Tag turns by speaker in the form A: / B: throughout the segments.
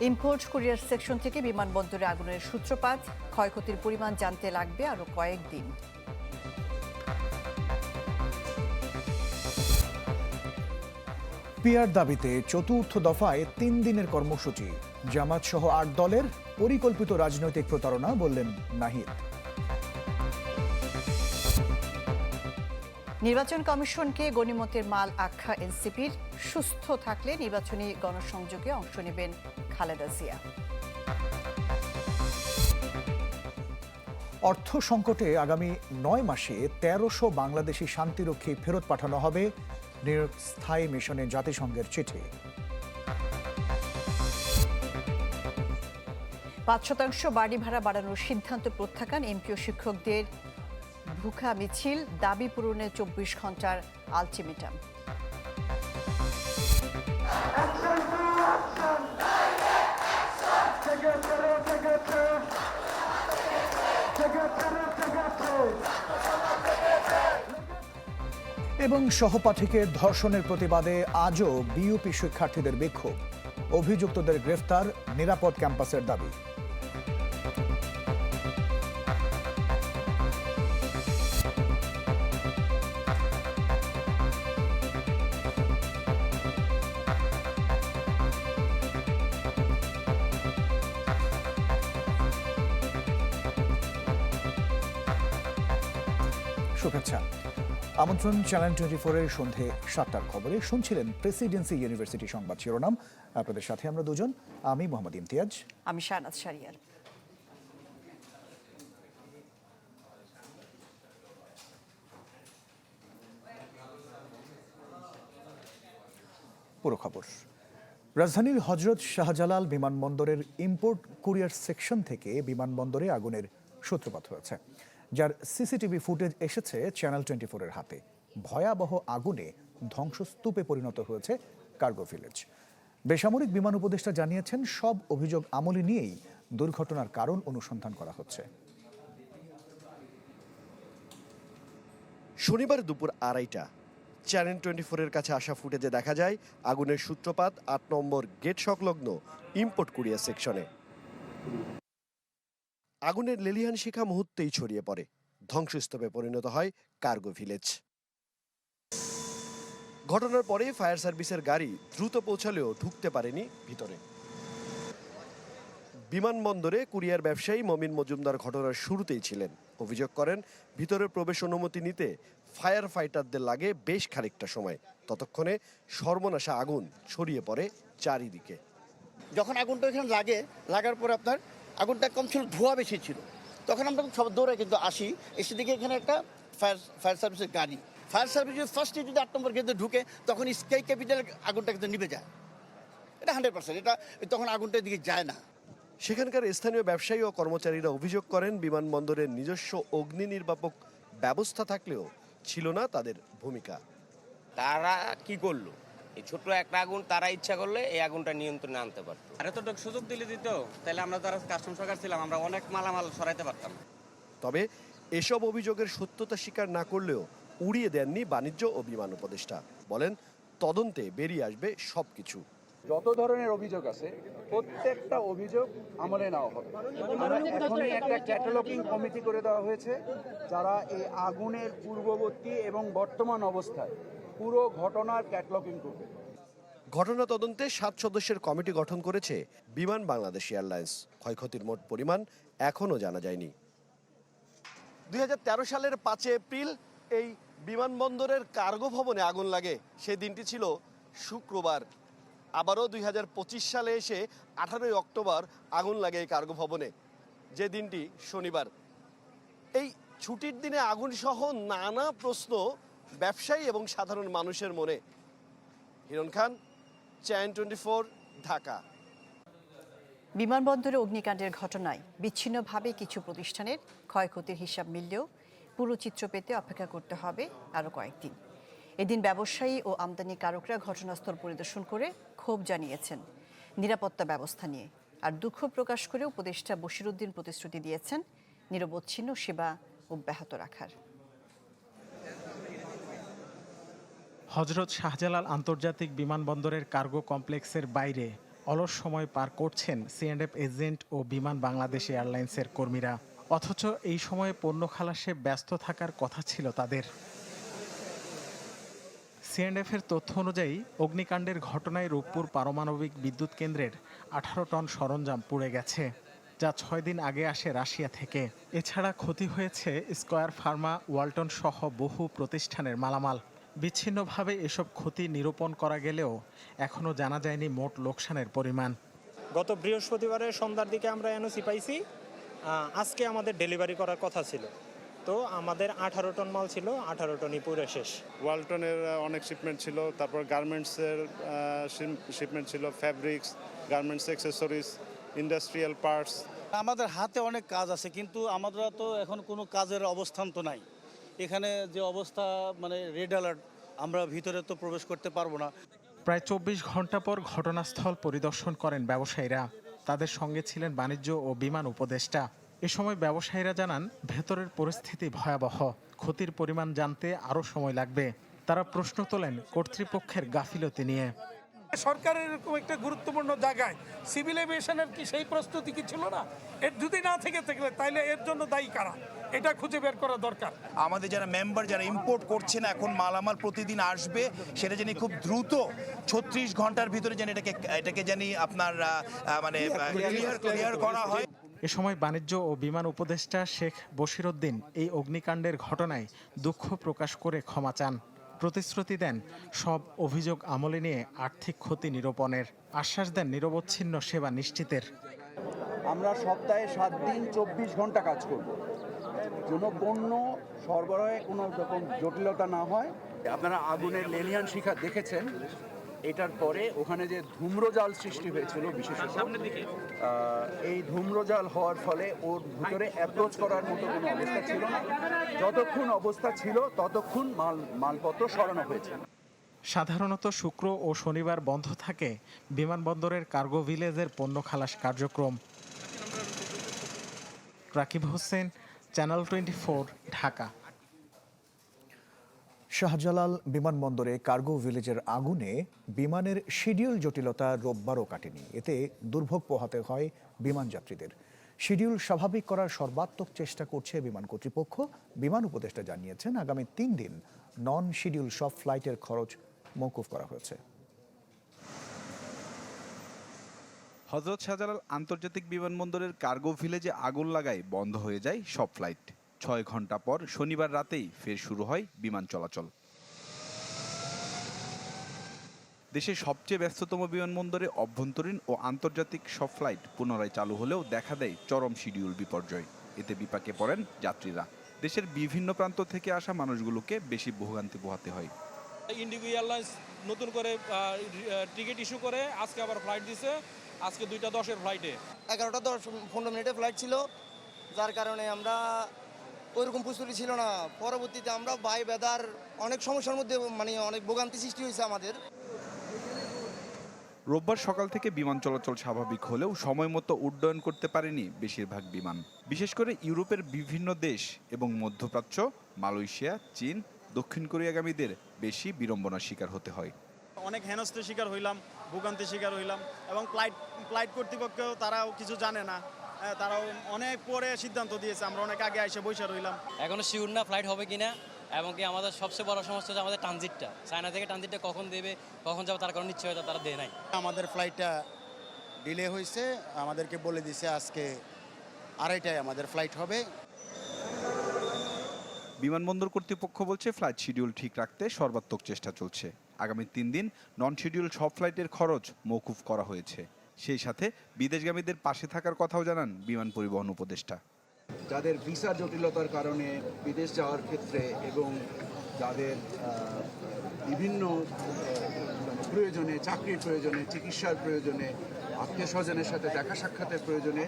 A: Import courier section থেকে বিমানবন্দরে আগুনের সূত্রপাত ক্ষয়ক্ষতির পরিমাণ জানতে লাগবে আরও কয়েকদিন।
B: পিয়ার দাবিতে চতুর্থ দফায় তিন দিনের কর্মসূচি। জামাত সহ আট দলের পরিকল্পিত রাজনৈতিক প্রতারণা বললেন নাহিদ।
A: নির্বাচন কমিশনকে গণিমতের মাল আখ্যা এনসিপির। সুস্থ থাকলে নির্বাচনী গণসংযোগে অংশ নেবেন খালেদা জিয়া।
B: অর্থ সংকটে আগামী নয় মাসে তেরোশো বাংলাদেশি শান্তিরক্ষী ফেরত পাঠানো হবে নিউ স্থায়ী মিশনে জাতিসংঘের চিঠি।
A: পাঁচ শতাংশ বাড়ি ভাড়া বাড়ানোর সিদ্ধান্ত প্রত্যাখ্যান এমপিও শিক্ষকদের। ভুখা মিছিল দাবি পূরণে চব্বিশ ঘণ্টার আলটিমেটাম।
B: এবং সহপাঠীকে ধর্ষণের প্রতিবাদে আজও বিইউপি শিক্ষার্থীদের বিক্ষোভ। অভিযুক্তদের গ্রেফতার নিরাপদ ক্যাম্পাসের দাবি। আমন্ত্রণ চ্যানেল টোয়েন্টি ফোরের সন্ধে সাতটার খবরে শুনছিলেন প্রেসিডেন্সি ইউনিভার্সিটি সংবাদ শিরোনাম। আপনাদের সাথে আমরা দুজন আমি মোহাম্মদ ইমতিয়াজ।
A: আমি শাহনাজ শারিয়ার
B: পুরো খবর। রাজধানীর হজরত শাহজালাল বিমানবন্দরের ইম্পোর্ট কুরিয়ার সেকশন থেকে বিমানবন্দরে আগুনের সূত্রপাত হয়েছে যার সিসিটিভি ফুটেজ এসেছে চ্যানেল টোয়েন্টি ফোরের হাতে। ভয়াবহ আগুনে ধ্বংসস্তূপে পরিণত হয়েছে কার্গো ভিলেজ। বেসামরিক বিমান উপদেষ্টা জানিয়েছেন, সব অভিযোগ আমলে নিয়েই দুর্ঘটনার কারণ অনুসন্ধান করা হচ্ছে।
C: শনিবার দুপুর আড়াইটা, চ্যানেল টোয়েন্টি ফোরের কাছে আসা ফুটেজে দেখা যায়, আগুনের সূত্রপাত আট নম্বর গেট সংলগ্ন ইম্পোর্ট কুরিয়ার সেকশনে। আগুনের লেলিহান শিখা মুহূর্তেই ছড়িয়ে পড়ে। ধ্বংসস্তূপে পরিণত হয় কার্গো ভিলেজ। ঘটনার পরে ফায়ার সার্ভিসের গাড়ি দ্রুত পৌঁছালেও ঢুকতে পারেনি ভিতরে। বিমানবন্দরে কুরিয়ার ব্যবসায়ী মমিন মজুমদার ঘটনার শুরুতেই ছিলেন। অভিযোগ করেন ভিতরে প্রবেশ অনুমতি নিতে ফায়ার ফাইটারদের লাগে বেশ খানিকটা সময়। ততক্ষণে সর্বনাশা আগুন ছড়িয়ে পড়ে চারিদিকে।
D: যখন আগুনটা এখানে লাগে, লাগার পরে আপনার আগুনটা কম ছিল, ধোঁয়া বেশি ছিল। তখন আমরা সব দৌড়ে কিন্তু আসি, এসে দিকে এখানে একটা ফায়ার ফায়ার সার্ভিসের গাড়ি। ফায়ার সার্ভিস যদি ফার্স্টে যদি আট নম্বর গেটে ঢুকে তখন স্কাই ক্যাপিটালের আগুনটা কিন্তু নিভে যায়। এটা হান্ড্রেড পার্সেন্ট এটা তখন আগুনটা দিকে যায় না।
C: সেখানকার স্থানীয় ব্যবসায়ী ও কর্মচারীরা অভিযোগ করেন বিমানবন্দরের নিজস্ব অগ্নি নির্বাপক ব্যবস্থা থাকলেও ছিল না তাদের ভূমিকা।
E: তারা কি করল? এই ছোট্ট একটা আগুন তারা ইচ্ছা করলে এই আগুনটা নিয়ন্ত্রণে আনতে পারতো।
F: আর এতটুকু সুযোগ দিলে দিত তাহলে আমরা যারা কাস্টম সরকার ছিলাম আমরা অনেক মালামাল সরাইতে পারতাম।
C: তবে এসব অভিযোগের সত্যতা স্বীকার না করলেও উড়িয়ে দেননি বাণিজ্য ও বিমান উপদেষ্টা। বলেন তদন্তে বেরিয়ে আসবে সবকিছু।
G: যত ধরনের অভিযোগ আছে প্রত্যেকটা অভিযোগ আমলে নেওয়া হবে। এখনই একটা ক্যাটালগিং কমিটি করে দেওয়া হয়েছে যারা এই আগুনের পূর্ববর্তী এবং বর্তমান অবস্থায় পুরো ঘটনার ক্যাটালগিং করবে।
C: ঘটনা তদন্তে সাত সদস্যের কমিটি গঠন করেছে বিমান বাংলাদেশ এয়ারলাইন্স। ক্ষয়ক্ষতির মোট পরিমাণ এখনও জানা যায়নি। দুই হাজার তেরো সালের পাঁচে এপ্রিল এই বিমানবন্দরের কার্গো ভবনে আগুন লাগে। সেই দিনটি ছিল শুক্রবার। আবারও দুই হাজার পঁচিশ সালে এসে আঠারোই অক্টোবর আগুন লাগে এই কার্গো ভবনে। যে দিনটি শনিবার। এই ছুটির দিনে আগুন সহ নানা প্রশ্ন ব্যবসায়ী এবং সাধারণ মানুষের মনে। Hiran Khan channel twenty Dhaka.
A: বিমানবন্দরে অগ্নিকাণ্ডের ঘটনায় বিচ্ছিন্নভাবে কিছু প্রতিষ্ঠানের ক্ষয়ক্ষতির হিসাব মিললেও পুরো চিত্র পেতে অপেক্ষা করতে হবে আরও কয়েকদিন। এদিন ব্যবসায়ী ও আমদানিকারকরা ঘটনাস্থল পরিদর্শন করে ক্ষোভ জানিয়েছেন নিরাপত্তা ব্যবস্থা নিয়ে। আর দুঃখ প্রকাশ করে উপদেষ্টা বশিরুদ্দিন প্রতিশ্রুতি দিয়েছেন নিরবচ্ছিন্ন সেবা অব্যাহত রাখার।
H: হজরত শাহজালাল আন্তর্জাতিক বিমানবন্দরের কার্গো কমপ্লেক্সের বাইরে অলস সময় পার করছেন সিএনএফ এজেন্ট ও বিমান বাংলাদেশ এয়ারলাইন্সের কর্মীরা। অথচ এই সময়ে পণ্য খালাসে ব্যস্ত থাকার কথা ছিল তাদের। সিএনএফ এর তথ্য অনুযায়ী, অগ্নিকাণ্ডের ঘটনায় রূপপুর পারমাণবিক বিদ্যুৎ কেন্দ্রের আঠারো টন সরঞ্জাম পুড়ে গেছে, যা ছয় দিন আগে আসে রাশিয়া থেকে। এছাড়া ক্ষতি হয়েছে স্কয়ার ফার্মা, ওয়ালটন সহ বহু প্রতিষ্ঠানের মালামাল। বিচ্ছিন্নভাবে এসব ক্ষতি নিরূপণ করা গেলেও এখনও জানা যায়নি মোট লোকসানের পরিমাণ।
I: গত বৃহস্পতিবারের সন্ধ্যার দিকে আমরা এনওসি পাইছি। আজকে আমাদের ডেলিভারি করার কথা ছিল। তো আমাদের আঠারো টন মাল ছিল আঠারো টনই পুরো শেষ।
J: ওয়ালটনের অনেক শিপমেন্ট ছিল তারপর গার্মেন্টসের শিপমেন্ট ছিল fabrics garments accessories industrial parts
D: আমাদের হাতে অনেক কাজ আছে কিন্তু আমরা তো এখন কোনো কাজের অবস্থান তো নাই। এখানে যে অবস্থা মানে রেড অ্যালার্ট আমরা ভিতরে তো প্রবেশ করতে পারব না।
H: প্রায় চব্বিশ ঘণ্টা পর ঘটনাস্থল পরিদর্শন করেন ব্যবসায়ীরা। তাদের সঙ্গে ছিলেন বাণিজ্য ও বিমান উপদেষ্টা। এ সময় ব্যবসায়ীরা জানান, ভেতরের পরিস্থিতি ভয়াবহ। ক্ষতির পরিমাণ জানতে আরও সময় লাগবে। তারা প্রশ্ন তোলেন কর্তৃপক্ষের গাফিলতি নিয়ে।
K: সরকারের এরকম একটা গুরুত্বপূর্ণ জায়গায় সিভিল এভিয়েশনের কি সেই প্রস্তুতি কি ছিল না? এর যদি না থেকে থাকলে তাইলে এর জন্য দায়ী কারা? এটা খুঁজে বের করা দরকার।
L: আমাদের যারা মেম্বার যারা ইম্পোর্ট করছে না এখন মালামাল প্রতিদিন আসবে। সেটা জানি খুব দ্রুত ছত্রিশ ঘণ্টার ভিতরে যেন এটাকে এটাকে জানি আপনার মানে ক্লিয়ার ক্লিয়ার করা হয়।
H: এ সময় বাণিজ্য ও বিমান উপদেষ্টা শেখ বশিরউদ্দিন এই অগ্নিকাণ্ডের ঘটনায় দুঃখ প্রকাশ করে ক্ষমা চান। প্রতিশ্রুতি দেন, সব অভিযোগ আমলে নিয়ে আর্থিক ক্ষতি নিরূপণের আশ্বাস দেন নিরবচ্ছিন্ন সেবা নিশ্চিতের।
G: আমরা সপ্তাহে সাত দিন চব্বিশ ঘণ্টা কাজ করব। যেন পণ্য সরবরাহে কোনো রকম জটিলতা না হয়। আপনারা আগুনের লেলিয়ান শিখা দেখেছেন। এটার পরে ওখানে যে ধূম্রজাল সৃষ্টি হয়েছিল বিশেষত এই ধূম্রজাল হওয়ার ফলে ওর ভিতরে অ্যাপ্রোচ করার মতো কোনো অবস্থা ছিল না। যতক্ষণ অবস্থা ছিল ততক্ষণ মাল মালপত্র সরানো হয়েছে।
H: সাধারণত শুক্র ও শনিবার বন্ধ থাকে বিমানবন্দরের কার্গো ভিলেজের পণ্য খালাস কার্যক্রম। Rakib Hossain channel twenty Dhaka.
B: Shahjalal বিমানবন্দরে কার্গো ভিলেজের আগুনে বিমানের শিডিউল জটিলতা রোববারও কাটেনি। এতে দুর্ভোগ পোহাতে হয় বিমান যাত্রীদের। শিডিউল স্বাভাবিক করার সর্বাত্মক চেষ্টা করছে বিমান কর্তৃপক্ষ। বিমান উপদেষ্টা জানিয়েছেন, আগামী তিন দিন নন শিডিউল সব ফ্লাইটের খরচ মৌকুফ করা হয়েছে।
M: হজরত শাহজালাল আন্তর্জাতিক বিমানবন্দরের কার্গো ভিলেজে আগুন লাগায় বন্ধ হয়ে যায় সব ফ্লাইট। ছয় ঘণ্টা পর শনিবার রাতেই ফের শুরু হয় বিমান চলাচল। দেশের সবচেয়ে ব্যস্ততম বিমানবন্দরে অভ্যন্তরীণ ও আন্তর্জাতিক সব ফ্লাইট পুনরায় চালু হলেও দেখা দেয় চরম শিডিউল বিপর্যয়। এতে বিপাকে পড়েন যাত্রীরা। দেশের বিভিন্ন প্রান্ত থেকে আসা মানুষগুলোকে বেশি ভোগান্তি পোহাতে হয়।
K: ইন্ডিগো এয়ারলাইন্স নতুন করে টিকিট ইস্যু করে আজকে আবার ফ্লাইট দিছে। আজকে দুইটা দশের ফ্লাইটে।
E: এগারোটা দশ পনেরো মিনিটের ফ্লাইট ছিল। যার কারণে আমরা ওইরকম প্রস্তুতি ছিল না। পরবর্তীতে আমরা বাই বেদার অনেক সমস্যার মধ্যে মানে অনেক ভোগান্তি সৃষ্টি হয়েছে আমাদের।
M: রোববার সকাল থেকে বিমান চলাচল স্বাভাবিক হলেও সময় মতো উড্ডয়ন করতে পারেনি বেশিরভাগ বিমান। বিশেষ করে ইউরোপের বিভিন্ন দেশ এবং মধ্যপ্রাচ্য মালয়েশিয়া চীন দক্ষিণ কোরিয়াগামীদের বেশি বিড়ম্বনার শিকার হতে হয়।
I: অনেক হেনস্থের শিকার হইলাম ভোগান্তির শিকার হইলাম এবং ফ্লাইট ফ্লাইট কর্তৃপক্ষও তারাও কিছু জানে না। তারাও অনেক পরে সিদ্ধান্ত দিয়েছে আমরা অনেক আগে এসে বসে রইলাম।
F: এখনও শিওর না ফ্লাইট হবে কিনা এবং কি আমাদের সবচেয়ে বড় সমস্যা হচ্ছে আমাদের ট্রানজিটটা। চায়না থেকে ট্রানজিটটা কখন দেবে কখন যাবে তার কারণ নিশ্চয়তা তারা দেয় নাই।
L: আমাদের ফ্লাইটটা ডিলে হয়েছে আমাদেরকে বলে দিছে আজকে আড়াইটায় আমাদের ফ্লাইট হবে।
M: বিমানবন্দর কর্তৃপক্ষ বলছে ফ্লাইট শিডিউল ঠিক রাখতে সর্বাত্মক চেষ্টা চলছে। আগামী তিন দিন নন শিডিউল সব ফ্লাইটের খরচ মৌকুফ করা হয়েছে। সেই সাথে বিদেশগামীদের পাশে থাকার কথাও জানান বিমান পরিবহন উপদেষ্টা।
G: যাদের ভিসা জটিলতার কারণে বিদেশ যাওয়ার ক্ষেত্রে এবং যাদের বিভিন্ন প্রয়োজনে, চাকরির প্রয়োজনে, চিকিৎসার প্রয়োজনে, আত্মীয় স্বজনের সাথে দেখা সাক্ষাতের প্রয়োজনে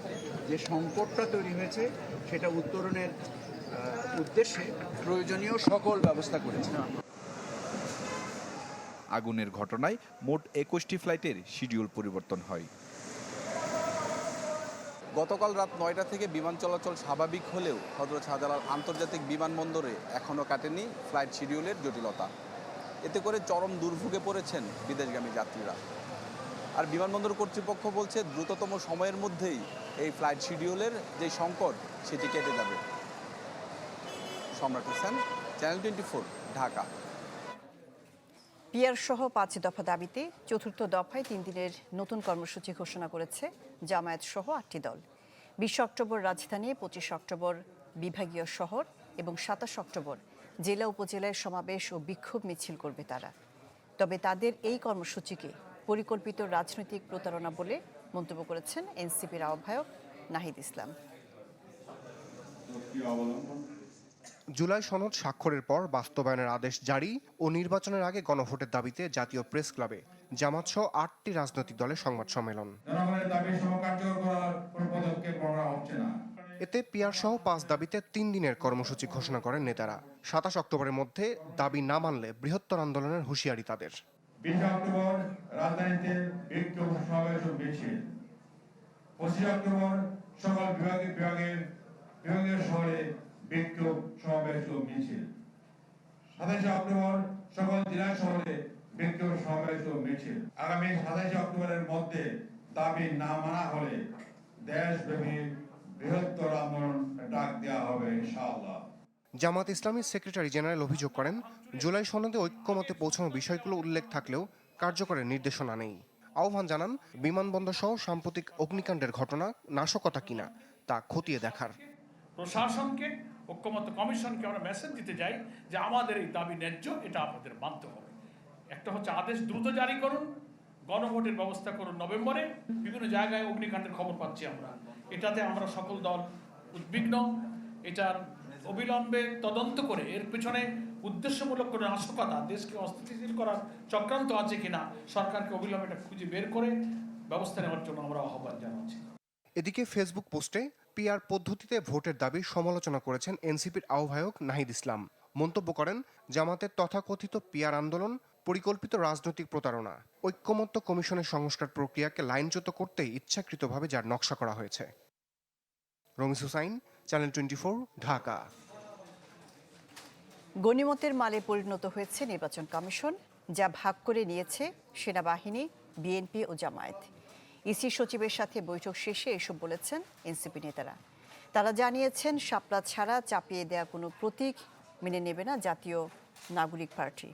G: যে সংকটটা তৈরি হয়েছে, সেটা উত্তরণের উদ্দেশ্যে প্রয়োজনীয় সকল ব্যবস্থা করেছে।
M: আগুনের ঘটনায় মোট একুশটি ফ্লাইটের শিডিউল পরিবর্তন হয়। গতকাল রাত নয়টা থেকে বিমান চলাচল স্বাভাবিক হলেও হজরত শাহজালাল আন্তর্জাতিক বিমানবন্দরে এখনও কাটেনি ফ্লাইট শিডিউলের জটিলতা। এতে করে চরম দুর্ভোগে পড়েছেন বিদেশগামী যাত্রীরা।
N: আর বিমানবন্দর কর্তৃপক্ষ বলছে দ্রুততম সময়ের মধ্যেই এই ফ্লাইট শিডিউলের যে সংকট, সেটি কেটে যাবে। Samrat Hossain, channel twenty Dhaka.
A: Peer সহ পাঁচ দফা দাবিতে চতুর্থ দফায় তিন দিনের নতুন কর্মসূচি ঘোষণা করেছে জামায়াত সহ আটটি দল। বিশ অক্টোবর রাজধানী, পঁচিশ অক্টোবর বিভাগীয় শহর এবং সাতাশ অক্টোবর জেলা উপজেলায় সমাবেশ ও বিক্ষোভ মিছিল করবে তারা। তবে তাদের এই কর্মসূচিকে পরিকল্পিত রাজনৈতিক প্রতারণা বলে মন্তব্য করেছেন এনসিপির আহ্বায়ক নাহিদ ইসলাম।
O: জুলাই সনদ স্বাক্ষরের পর বাস্তবায়নের আদেশ জারি ও নির্বাচনের আগে গণভোটের দাবিতে জাতীয় প্রেস ক্লাবে জামাত সহ আটটি রাজনৈতিক দলের সংবাদ সম্মেলন। এতে পিয়ার সহ পাঁচ দাবিতে তিন দিনের কর্মসূচি ঘোষণা করেন নেতারা। সাতাশ অক্টোবরের মধ্যে দাবি না মানলে বৃহত্তর আন্দোলনের হুঁশিয়ারি তাদের।
P: বিশ অক্টোবর রাজধানীতে বিক্ষোভ সমাবেশ ও মিছিল। পঁচিশ অক্টোবর সকল বিভাগে বিভাগের বিভাগীয় শহরে বিক্ষোভ সমাবেশ ও মিছিল। সাতাশে অক্টোবর সকল জেলা শহরে বিক্ষোভ সমাবেশ ও মিছিল। আগামী সাতাশে অক্টোবরের মধ্যে দাবি না মানা হলে দেশব্যাপী বৃহত্তর আন্দোলন ডাক দেওয়া হবে ইনশাআল্লাহ।
O: জামাত ইসলামীর সেক্রেটারি জেনারেল অভিযোগ করেন জুলাই সনদে ঐক্যমতে পৌঁছানো বিষয়গুলো উল্লেখ থাকলেও কার্যকরের নির্দেশনা নেই। আহ্বান জানান বিমানবন্দর সহ সাম্প্রতিক অগ্নিকাণ্ডের ঘটনা নাশকতা কিনা তা খতিয়ে দেখার।
K: প্রশাসনকে ঐক্যমত্য কমিশনকে আমরা মেসেজ দিতে যাই যে আমাদের এই দাবি ন্যায্য, এটা আপনাদের মানতে হবে। একটা হচ্ছে আদেশ দ্রুত জারি করুন, গণভোটের ব্যবস্থা করুন নভেম্বরে, বিভিন্ন জায়গায় অগ্নিকাণ্ডের খবর পাচ্ছি আমরা। এটাতে আমরা সকল দল উদ্বিগ্ন, এটার অবিলম্বে তদন্ত করে এর পেছনে উদ্দেশ্যমূলক কোনো নাশকতা, দেশকে অস্থিতিশীল করার চক্রান্ত আছে কিনা, সরকারকে অবিলম্বে এটা খুঁজে বের করে ব্যবস্থা নেওয়ার জন্য আমরা আহ্বান জানাচ্ছি।
O: এদিকে ফেসবুক পোস্টে পিআর পদ্ধতিতে ভোটের দাবি সমালোচনা করেছেন এনসিপির আহ্বায়ক নাহিদ ইসলাম। মন্তব্য করেন, জামাতের তথাকথিত পিআর আন্দোলন, পরিকল্পিত রাজনৈতিক প্রতারণা, ঐক্যমত্য কমিশনের সংস্কার প্রক্রিয়াকে লাইনচ্যুত করতে ইচ্ছাকৃতভাবে যার নকশা করা হয়েছে। Ramis Hussain, channel twenty Dhaka.
A: গণিমতের মালে পরিণত হয়েছে নির্বাচন কমিশন, যা ভাগ করে নিয়েছে সেনাবাহিনী, বিএনপি ও জামায়াত। ইসি সচিবের সাথে বৈঠক শেষে এসব বলেছেন এনসিপি নেতারা। তারা জানিয়েছেন, শাপলা ছাড়া চাপিয়ে দেয়া কোনো প্রতীক মেনে নেবে না জাতীয় নাগরিক পার্টি।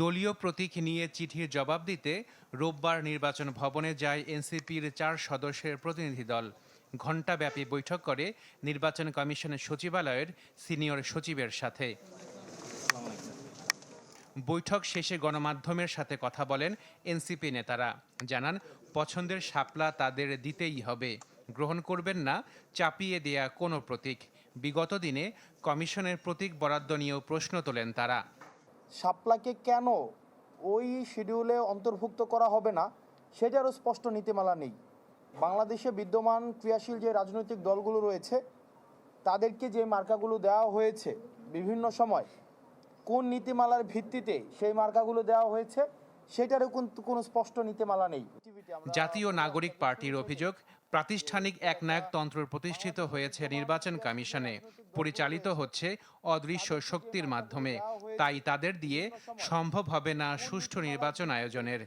Q: দলীয় প্রতীক নিয়ে চিঠির জবাব দিতে রোববার নির্বাচন ভবনে যায় এনসিপির চার সদস্যের প্রতিনিধি দল। ঘণ্টাব্যাপী বৈঠক করে নির্বাচন কমিশনের সচিবালয়ের সিনিয়র সচিবের সাথে। বৈঠক শেষে গণমাধ্যমের সাথে কথা বলেন এনসিপি নেতারা। জানান, পছন্দের শাপলা তাদের দিতেই হবে। গ্রহণ করবেন না, চাপিয়ে দেয়া কোনো প্রতীক। বিগত দিনে কমিশনের প্রতীক বরাদ্দ নিয়েও প্রশ্ন তোলেন তারা।
R: শাপলাকে কেন ওই শিডিউলে অন্তর্ভুক্ত করা হবে না সেটারও স্পষ্ট নীতিমালা নেই। বাংলাদেশে বিদ্যমান ক্রিয়াশীল যে রাজনৈতিক দলগুলো রয়েছে, তাদেরকে যে মার্কাগুলো দেওয়া হয়েছে বিভিন্ন সময় কোন নীতিমালার ভিত্তিতে সেই মার্কাগুলো দেওয়া হয়েছে সেটারও কিন্তু কোনো স্পষ্ট নীতিমালা নেই।
Q: জাতীয় নাগরিক পার্টির অভিযোগ প্রাতিষ্ঠানিক একনায়কতন্ত্র প্রতিষ্ঠিত হয়েছে নির্বাচন কমিশনে। পরিচালিত হচ্ছে অদৃশ্য শক্তির মাধ্যমে। তাই তাদের দিয়ে সম্ভব হবে না সুষ্ঠু নির্বাচন আয়োজনের।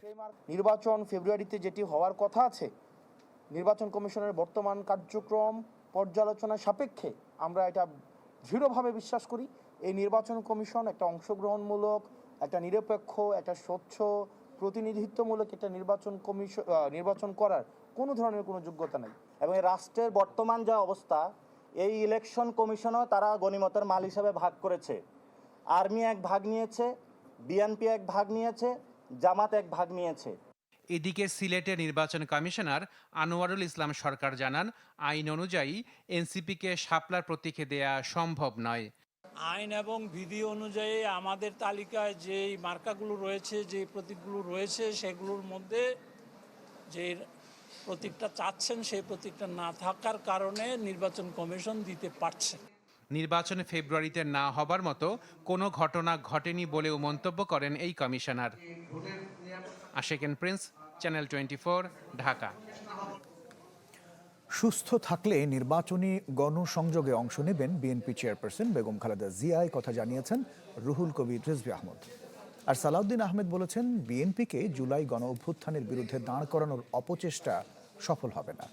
R: নির্বাচন ফেব্রুয়ারিতে যেটি হওয়ার কথা আছে নির্বাচন কমিশনের বর্তমান কার্যক্রম পর্যালোচনা সাপেক্ষে আমরা এটা দৃঢ়ভাবে বিশ্বাস করি। এই নির্বাচন কমিশন একটা অংশগ্রহণমূলক, একটা নিরপেক্ষ, একটা স্বচ্ছ, প্রতিনিধিত্বমূলক একটা নির্বাচন কমিশন নির্বাচন করার কোনো ধরনের কোনো যোগ্যতা নেই।
S: এবং রাষ্ট্রের বর্তমান যা অবস্থা, এই ইলেকশন কমিশনও তারা গণিমতের মাল হিসাবে ভাগ করেছে। আর্মি এক ভাগ নিয়েছে, বিএনপি এক ভাগ নিয়েছে, জামাত এক ভাগ নিয়েছে।
Q: এদিকে সিলেটের নির্বাচন কমিশনার আনোয়ারুল ইসলাম সরকার জানান, আইন অনুযায়ী এনসিপিকে শাপলার প্রতীকে দেয়া সম্ভব নয়।
K: আইন এবং বিধি অনুযায়ী আমাদের তালিকায় যেই মার্কাগুলো রয়েছে যে প্রতীকগুলো রয়েছে, সেগুলোর মধ্যে যে প্রতীকটা চাচ্ছেন, সেই প্রতীকটা না থাকার কারণে নির্বাচন কমিশন দিতে পারছে
Q: নির্বাচন ফেব্রুয়ারিতে না হবার মতো কোনো ঘটনা ঘটেনি বলেও মন্তব্য করেন এই commissioner. Asheken prince, channel twenty Dhaka.
B: সুস্থ থাকলে নির্বাচনী গণসংযোগে অংশ নেবেন বিএনপি চেয়ারপারসন বেগম খালেদা জিয়া। কথা জানিয়েছেন রুহুল কবির রিজভি আহমদ। আর সালাউদ্দিন আহমেদ বলেছেন, বিএনপিকে জুলাই গণ অভ্যুত্থানের বিরুদ্ধে দাঁড় করানোর অপচেষ্টা সফল হবে না।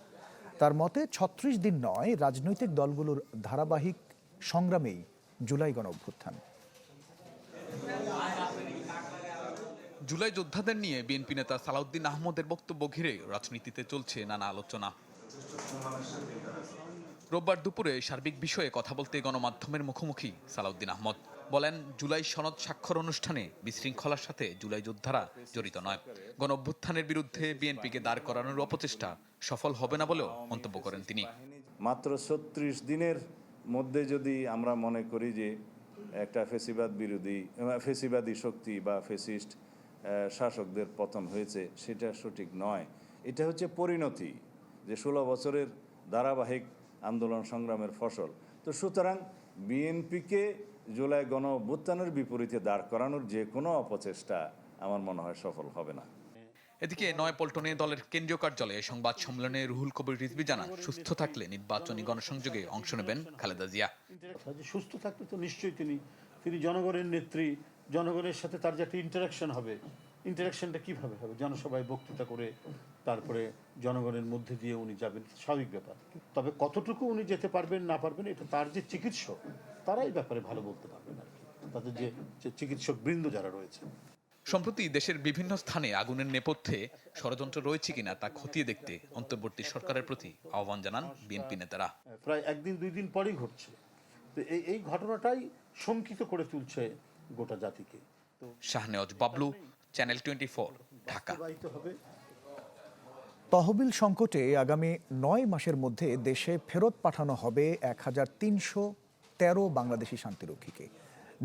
B: তার মতে, ছত্রিশ দিন নয়, রাজনৈতিক দলগুলোর ধারাবাহিক সংগ্রামেই জুলাই গণ অভ্যুত্থান।
T: জুলাই যোদ্ধাদের নিয়ে বিএনপি নেতা সালাউদ্দিন আহমদের বক্তব্য ঘিরে রাজনীতিতে চলছে নানা আলোচনা। রোববার দুপুরে সার্বিক বিষয়ে কথা বলতে গণমাধ্যমের মুখোমুখি সালাউদ্দিন আহমদ। বলেন, জুলাই সনদ স্বাক্ষর অনুষ্ঠানে বিশৃঙ্খলার সাথে জুলাই যোদ্ধারা জড়িত নয়। গণ অভ্যুত্থানের বিরুদ্ধে বিএনপিকে দাঁড় করানোর অপচেষ্টা সফল হবে না বলেও মন্তব্য করেন তিনি।
U: মাত্র ছত্রিশ দিনের মধ্যে যদি আমরা মনে করি যে একটা ফেসিবাদ বিরোধী, ফেসিবাদী শক্তি বা ফেসিস্ট শাসকদের পতন হয়েছে, সেটা সঠিক নয়। এটা হচ্ছে পরিণতি। যে ষোলো বছরের ধারাবাহিক আন্দোলন সংগ্রামের ফসল। তো সুতরাং বিএনপিকে জুলাই গণ অভ্যুত্থানের বিপরীতে দাঁড় করানোর যে কোনো অপচেষ্টা আমার মনে হয় সফল হবে না।
T: এদিকে নয়াপল্টনে দলের কেন্দ্রীয় কার্যালয়ে সংবাদ সম্মেলনে রুহুল কবির রিজভি জানান সুস্থ থাকলে নির্বাচনী গণসংযোগে অংশ নেবেন খালেদা জিয়া।
V: সুস্থ থাকলে তো নিশ্চয়ই তিনি তিনি জনগণের নেত্রী জনগণের সাথে তার যে একটা ইন্টারাকশন হবে ইন্টারাকশনটা কীভাবে হবে? জনসভায় বক্তৃতা করে তারপরে জনগণের মধ্যে দিয়ে উনি যাবেন স্বাভাবিক ব্যাপার। তবে কতটুকু উনি যেতে পারবেন না পারবেন এটা তার যে চিকিৎসক তারাই এই ব্যাপারে ভালো বলতে পারবেন আর কি। তাদের যে চিকিৎসক বৃন্দ যারা রয়েছে।
T: সম্প্রতি দেশের বিভিন্ন স্থানে আগুনের নেপথ্যে ষড়যন্ত্র রয়েছে কিনা তা খতিয়ে দেখতে অন্তর্বর্তী সরকারের প্রতি আহ্বান জানান বিএনপি নেতারা।
V: প্রায় একদিন দুই দিন পরেই ঘটছে। তো এই এই ঘটনাটাই শঙ্কিত করে তুলছে গোটা জাতিকে। তো
T: Shahnewaz Bablu channel twenty
V: four Dhaka
B: তহবিল সংকটে আগামী নয় মাসের মধ্যে দেশে ফেরত পাঠানো হবে এক হাজার তিনশো তেরো বাংলাদেশি শান্তিরক্ষীকে।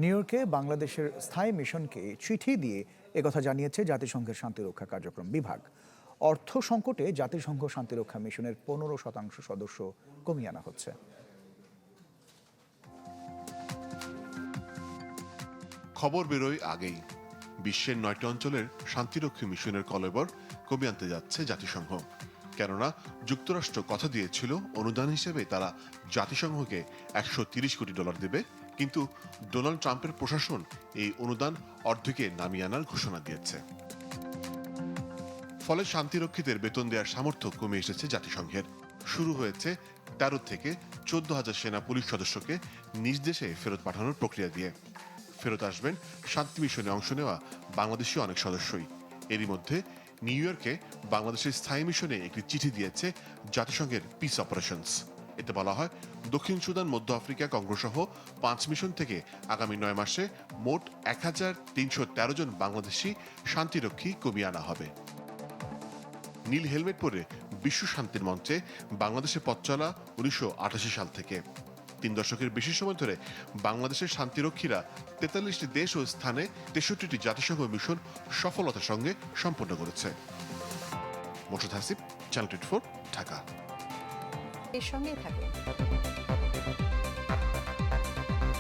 B: নিউ ইয়র্কে বাংলাদেশের স্থায়ী মিশনকে চিঠি দিয়ে একথা জানিয়েছে জাতিসংঘের শান্তিরক্ষা কার্যক্রম বিভাগ। অর্থ সংকটে জাতিসংঘ শান্তিরক্ষা মিশনের পনেরো শতাংশ সদস্য কমিয়ে আনা হচ্ছে।
W: খবর বেরোয় আগেই। বিশ্বের নয়টি অঞ্চলের শান্তিরক্ষী মিশনের কলেবর কমিয়ে আনতে যাচ্ছে জাতিসংঘ। কেননা, যুক্তরাষ্ট্র কথা দিয়েছিল, অনুদান হিসেবে তারা জাতিসংঘকে একশো কোটি ডলার দেবে, কিন্তু ডোনাল্ড ট্রাম্পের প্রশাসন এই অনুদান অর্ধেকে নামিয়ে আনার ঘোষণা দিয়েছে। ফলে শান্তিরক্ষীদের বেতন দেওয়ার সামর্থ্য কমে এসেছে জাতিসংঘের। শুরু হয়েছে তেরো থেকে চোদ্দ হাজার সেনা পুলিশ সদস্যকে নিজ দেশে ফেরত পাঠানোর প্রক্রিয়া দিয়ে। ফেরত আসবেন শান্তি মিশনে অংশ নেওয়া বাংলাদেশি অনেক সদস্যই। এরই মধ্যে নিউ ইয়র্কে বাংলাদেশের স্থায়ী মিশনে একটি চিঠি দিয়েছে জাতিসংঘের পিস অপারেশনস এতে বলা হয়, দক্ষিণ সুদান, মধ্য আফ্রিকা কংগ্রেস সহ পাঁচ মিশন থেকে আগামী নয় মাসে মোট এক হাজার তিনশো তেরো জন বাংলাদেশি শান্তিরক্ষী কমিয়ে আনা হবে। নীল হেলমেট পরে বিশ্ব শান্তির মঞ্চে বাংলাদেশে পথ চলা উনিশশো আঠাশি সাল থেকে। তিন দশকের বেশি সময় ধরে বাংলাদেশের শান্তিরক্ষীরা তেতাল্লিশটি দেশ ও স্থানে তেষট্টিটি জাতিসংঘ মিশন সফলতার সঙ্গে সম্পন্ন করেছে। Morshed Hasib channel twenty Dhaka.
A: এর সঙ্গে থাকুন।